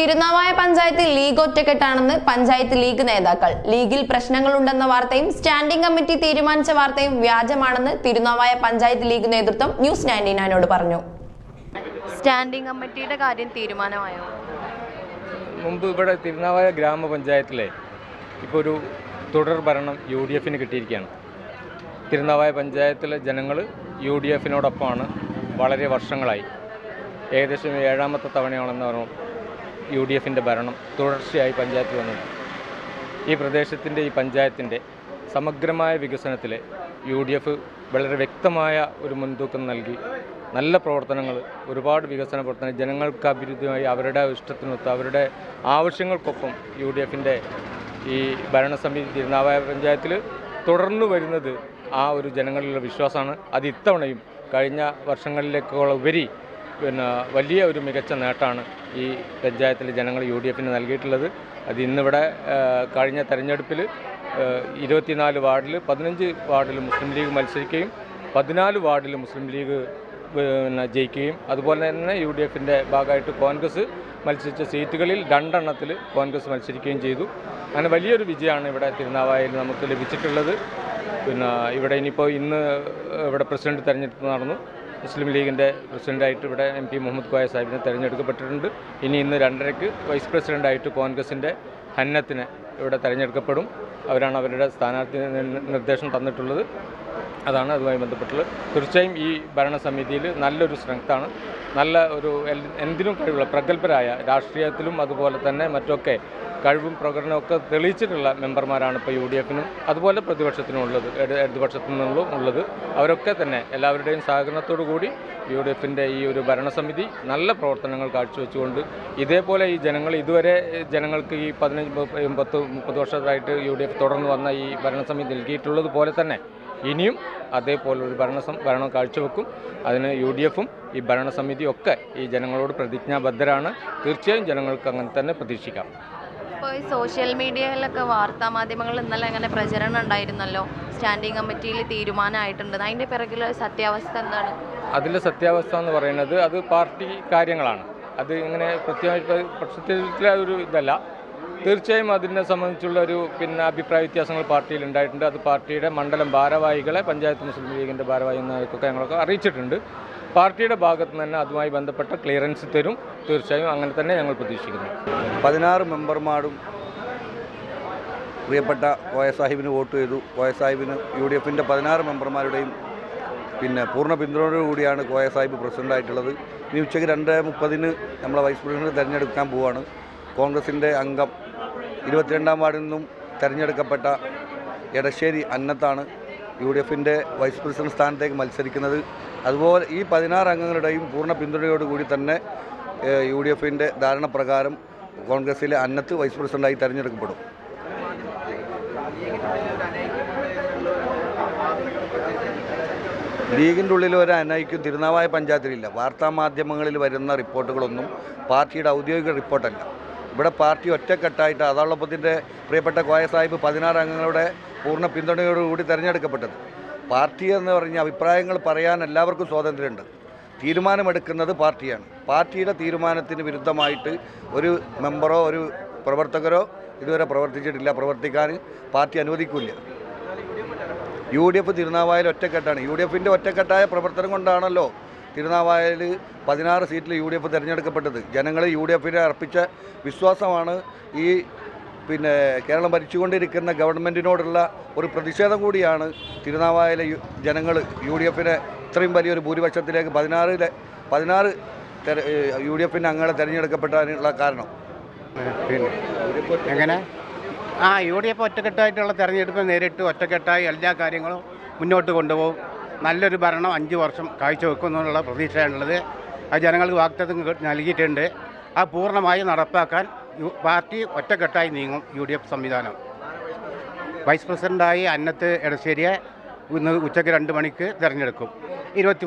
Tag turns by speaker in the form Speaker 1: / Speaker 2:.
Speaker 1: തിരുനാവായ പഞ്ചായത്തിൽ ലീഗ് ഒറ്റക്കെട്ടാണെന്ന് പഞ്ചായത്ത് ലീഗ് നേതാക്കൾ. ലീഗിൽ പ്രശ്നങ്ങൾ ഉണ്ടെന്ന വാർത്തയും സ്റ്റാൻഡിംഗ് കമ്മിറ്റി തീരുമാനിച്ച വാർത്തയും വ്യാജമാണെന്ന് തിരുനാവായ പഞ്ചായത്ത് ലീഗ് നേതൃത്വം ന്യൂസ് നയന്റി നയനോട് പറഞ്ഞു. സ്റ്റാൻഡിംഗ് കമ്മിറ്റിയുടെ കാര്യം തീരുമാനമായോ?
Speaker 2: മുമ്പ് ഇവിടെ തിരുനാവായ ഗ്രാമപഞ്ചായത്തിലെ ഇപ്പോൾ ഒരു തുടർ ഭരണം യു ഡി എഫിന് കിട്ടിയിരിക്കുകയാണ്. തിരുനാവായ പഞ്ചായത്തിലെ ജനങ്ങൾ യു ഡി എഫിനോടൊപ്പമാണ് വളരെ വർഷങ്ങളായി. ഏകദേശം ഏഴാമത്തെ തവണയാണെന്ന് പറഞ്ഞു യു ഡി എഫിന്റെ ഭരണം തുടർച്ചയായി പഞ്ചായത്തിൽ വന്നു. ഈ പ്രദേശത്തിന്റെ ഈ പഞ്ചായത്തിന്റെ സമഗ്രമായ വികസനത്തിൽ യു ഡി എഫ് വളരെ വ്യക്തമായ ഒരു മുൻതൂക്കം നൽകി. നല്ല പ്രവർത്തനങ്ങൾ ഒരുപാട് വികസന പ്രവർത്തനങ്ങൾ ജനങ്ങൾക്ക് അഭിവൃദ്ധിയായി അവരുടെ ഇഷ്ടത്തിനൊത്ത് അവരുടെ ആവശ്യങ്ങൾക്കൊപ്പം യു ഡി എഫിന്റെ ഈ ഭരണസമിതി തിരുനാവായ പഞ്ചായത്തിൽ തുടർന്നു വരുന്നത് ആ ഒരു ജനങ്ങളിലുള്ള വിശ്വാസമാണ്. അത് ഇത്തവണയും കഴിഞ്ഞ വർഷങ്ങളിലേക്കുള്ള ഉപരി പിന്നെ വലിയ ഒരു മികച്ച നേട്ടമാണ് ഈ പഞ്ചായത്തിലെ ജനങ്ങൾ യു ഡി എഫിന് നൽകിയിട്ടുള്ളത്. അത് ഇന്നിവിടെ കഴിഞ്ഞ തെരഞ്ഞെടുപ്പിൽ ഇരുപത്തിനാല് വാർഡിൽ പതിനഞ്ച് വാർഡിൽ മുസ്ലിം ലീഗ് മത്സരിക്കുകയും പതിനാല് വാർഡിൽ മുസ്ലിം ലീഗ് പിന്നെ ജയിക്കുകയും അതുപോലെ തന്നെ യു ഡി എഫിന്റെ ഭാഗമായിട്ട് കോൺഗ്രസ് മത്സരിച്ച സീറ്റുകളിൽ രണ്ടെണ്ണത്തിൽ കോൺഗ്രസ് മത്സരിക്കുകയും ചെയ്തു. അങ്ങനെ വലിയൊരു വിജയമാണ് ഇവിടെ തിരുനാവായയിൽ നമുക്ക് ലഭിച്ചിട്ടുള്ളത്. പിന്നെ ഇവിടെ ഇനിയിപ്പോൾ ഇന്ന് ഇവിടെ പ്രസിഡന്റ് തെരഞ്ഞെടുപ്പ് നടന്നു. മുസ്ലിം ലീഗിന്റെ പ്രസിഡന്റായിട്ട് ഇവിടെ എം പി മുഹമ്മദ് കോയ സാഹിബിനെ തിരഞ്ഞെടുക്കപ്പെട്ടിട്ടുണ്ട്. ഇനി ഇന്ന് രണ്ടരയ്ക്ക് വൈസ് പ്രസിഡന്റായിട്ട് കോൺഗ്രസിന്റെ ഹന്നത്തിന് ഇവിടെ തിരഞ്ഞെടുക്കപ്പെടും. അവരാണ് അവരുടെ സ്ഥാനാർത്ഥി നിർദ്ദേശം തന്നിട്ടുള്ളത്. അതാണ് അതുമായി ബന്ധപ്പെട്ടുള്ളത്. തീർച്ചയായും ഈ ഭരണസമിതിയിൽ നല്ലൊരു സ്ട്രെങ്ത്താണ് നല്ല ഒരു എന്തിനും കഴിവുള്ള പ്രഗത്ഭരായ രാഷ്ട്രീയത്തിലും അതുപോലെ തന്നെ മറ്റൊക്കെ കഴിവും പ്രകടനവും ഒക്കെ തെളിയിച്ചിട്ടുള്ള മെമ്പർമാരാണ് ഇപ്പോൾ യു ഡി എഫിനും അതുപോലെ പ്രതിപക്ഷത്തിനും ഉള്ളത് ഇട- ഇടതുപക്ഷത്തു നിന്നുള്ള ഉള്ളത്. അവരൊക്കെ തന്നെ എല്ലാവരുടെയും സഹകരണത്തോടു കൂടി യു ഡി എഫിന്റെ ഈ ഒരു ഭരണസമിതി നല്ല പ്രവർത്തനങ്ങൾ കാഴ്ചവെച്ചുകൊണ്ട് ഇതേപോലെ ഈ ജനങ്ങൾ ഇതുവരെ ജനങ്ങൾക്ക് ഈ പതിനഞ്ച് പത്ത് മുപ്പത് വർഷമായിട്ട് യു ഡി എഫ് തുടർന്ന് വന്ന ഈ ഭരണസമിതി നൽകിയിട്ടുള്ളത് പോലെ തന്നെ ഇനിയും അതേപോലൊരു ഭരണ ഭരണം കാഴ്ചവെക്കും. അതിന് യു ഡി എഫും ഈ ഭരണസമിതിയും ഒക്കെ ഈ ജനങ്ങളോട് പ്രതിജ്ഞാബദ്ധരാണ്. തീർച്ചയായും ജനങ്ങൾക്ക് അങ്ങനെ തന്നെ പ്രതീക്ഷിക്കാം.
Speaker 1: ഇപ്പോൾ ഈ സോഷ്യൽ മീഡിയയിലൊക്കെ വാർത്താ മാധ്യമങ്ങളിൽ ഇന്നലെ അങ്ങനെ പ്രചരണം ഉണ്ടായിരുന്നല്ലോ. സ്റ്റാൻഡിംഗ് കമ്മിറ്റിയിൽ തീരുമാനമായിട്ടുണ്ട്. അതിന്റെ പിറകിൽ സത്യാവസ്ഥ എന്താണ്?
Speaker 2: അതിലെ സത്യാവസ്ഥ എന്ന് പറയുന്നത് അത് പാർട്ടി കാര്യങ്ങളാണ്. അത് ഇങ്ങനെ പ്രത്യേക പക്ഷത്തിൽ അതൊരു ഇതല്ല. തീർച്ചയായും അതിനെ സംബന്ധിച്ചുള്ള ഒരു പിന്നെ അഭിപ്രായ വ്യത്യാസങ്ങൾ പാർട്ടിയിൽ ഉണ്ടായിട്ടുണ്ട്. അത് പാർട്ടിയുടെ മണ്ഡലം ഭാരവാഹികളെ പഞ്ചായത്ത് മുസ്ലിം ലീഗിന്റെ ഭാരവാഹി എന്നൊക്കെ ഞങ്ങളൊക്കെ അറിയിച്ചിട്ടുണ്ട്. പാർട്ടിയുടെ ഭാഗത്ത് നിന്ന് തന്നെ അതുമായി ബന്ധപ്പെട്ട ക്ലിയറൻസ് തരും. തീർച്ചയായും അങ്ങനെ തന്നെ ഞങ്ങൾ പ്രതീക്ഷിക്കുന്നു.
Speaker 3: പതിനാറ് മെമ്പർമാരും പ്രിയപ്പെട്ട കോയ സാഹിബിന് വോട്ട് ചെയ്തു. കോയ സാഹിബിന് യു ഡി എഫിന്റെ പതിനാറ് മെമ്പർമാരുടെയും പിന്നെ പൂർണ പിന്തുണയോടുകൂടിയാണ് കോയ സാഹിബ് പ്രസിഡന്റായിട്ടുള്ളത് ഇനി ഉച്ചയ്ക്ക് രണ്ട് മുപ്പതിന് നമ്മളെ വൈസ് പ്രസിഡന്റ് തിരഞ്ഞെടുക്കാൻ പോവുകയാണ് കോൺഗ്രസിന്റെ അംഗം ഇരുപത്തിരണ്ടാം വാർഡിൽ നിന്നും തിരഞ്ഞെടുക്കപ്പെട്ട എടശ്ശേരി അന്നത്താണ് യു ഡി എഫിന്റെ വൈസ് പ്രസിഡന്റ് സ്ഥാനത്തേക്ക് മത്സരിക്കുന്നത്. അതുപോലെ ഈ പതിനാറ് അംഗങ്ങളുടെയും പൂർണ പിന്തുണയോടുകൂടി തന്നെ യു ഡി എഫിന്റെ ധാരണപ്രകാരം കോൺഗ്രസിലെ അന്നത്ത് വൈസ് പ്രസിഡന്റായി തെരഞ്ഞെടുക്കപ്പെടും. ലീഗിന്റെ ഉള്ളിൽ ഒരു അനൈക്യം തിരുനാവായ പഞ്ചായത്തിലില്ല. വാർത്താ മാധ്യമങ്ങളിൽ വരുന്ന റിപ്പോർട്ടുകളൊന്നും പാർട്ടിയുടെ ഔദ്യോഗിക റിപ്പോർട്ടല്ല. ഇവിടെ പാർട്ടി ഒറ്റക്കെട്ടായിട്ട് അതാളൊപ്പത്തിന്റെ പ്രിയപ്പെട്ട കോയ സാഹിബ് പതിനാറ് അംഗങ്ങളുടെ പൂർണ പിന്തുണയോടുകൂടി തിരഞ്ഞെടുക്കപ്പെട്ടത്. പാർട്ടി എന്ന് പറഞ്ഞ അഭിപ്രായങ്ങൾ പറയാൻ എല്ലാവർക്കും സ്വാതന്ത്ര്യമുണ്ട്. തീരുമാനമെടുക്കുന്നത് പാർട്ടിയാണ്. പാർട്ടിയുടെ തീരുമാനത്തിന് വിരുദ്ധമായിട്ട് ഒരു മെമ്പറോ ഒരു പ്രവർത്തകരോ ഇതുവരെ പ്രവർത്തിച്ചിട്ടില്ല പ്രവർത്തിക്കാൻ പാർട്ടി അനുവദിക്കില്ല. യു ഡി എഫ് തിരുനാവായാലും ഒറ്റക്കെട്ടാണ്. യു ഡി എഫിന്റെ ഒറ്റക്കെട്ടായ പ്രവർത്തനം കൊണ്ടാണല്ലോ തിരുനാവായയിൽ പതിനാറ് സീറ്റിൽ യു ഡി എഫ് തിരഞ്ഞെടുക്കപ്പെട്ടത്. ജനങ്ങൾ യു ഡി എഫിനെ അർപ്പിച്ച വിശ്വാസമാണ് ഈ പിന്നെ കേരളം ഭരിച്ചുകൊണ്ടിരിക്കുന്ന ഗവൺമെന്റിനോടുള്ള ഒരു പ്രതിഷേധം കൂടിയാണ് തിരുനാവായയിലെ ജനങ്ങൾ യു ഡി എഫിനെ ഇത്രയും വലിയൊരു ഭൂരിപക്ഷത്തിലേക്ക് പതിനാറിലെ പതിനാറ് യു ഡി എഫിന്റെ അംഗങ്ങളെ തിരഞ്ഞെടുക്കപ്പെട്ടതിനുള്ള കാരണം.
Speaker 4: പിന്നെ എങ്ങനെ? ആ യു ഡി എഫ് ഒറ്റക്കെട്ടായിട്ടുള്ള തെരഞ്ഞെടുപ്പ് നേരിട്ട് ഒറ്റക്കെട്ടായി എല്ലാ കാര്യങ്ങളും മുന്നോട്ട് കൊണ്ടുപോകും. നല്ലൊരു ഭരണം അഞ്ച് വർഷം കാഴ്ചവെക്കും എന്നുള്ള പ്രതീക്ഷയാണുള്ളത്. അത് ജനങ്ങൾക്ക് വാഗ്ദത്തം നൽകിയിട്ടുണ്ട്. ആ പൂർണമായി നടപ്പാക്കാൻ പാർട്ടി ഒറ്റക്കെട്ടായി നീങ്ങും യു ഡി എഫ് സംവിധാനം. വൈസ് പ്രസിഡന്റായി അന്നത്ത് എടശ്ശേരിയെ ഇന്ന് ഉച്ചയ്ക്ക് രണ്ട് മണിക്ക് തിരഞ്ഞെടുക്കും. ഇരുപത്തി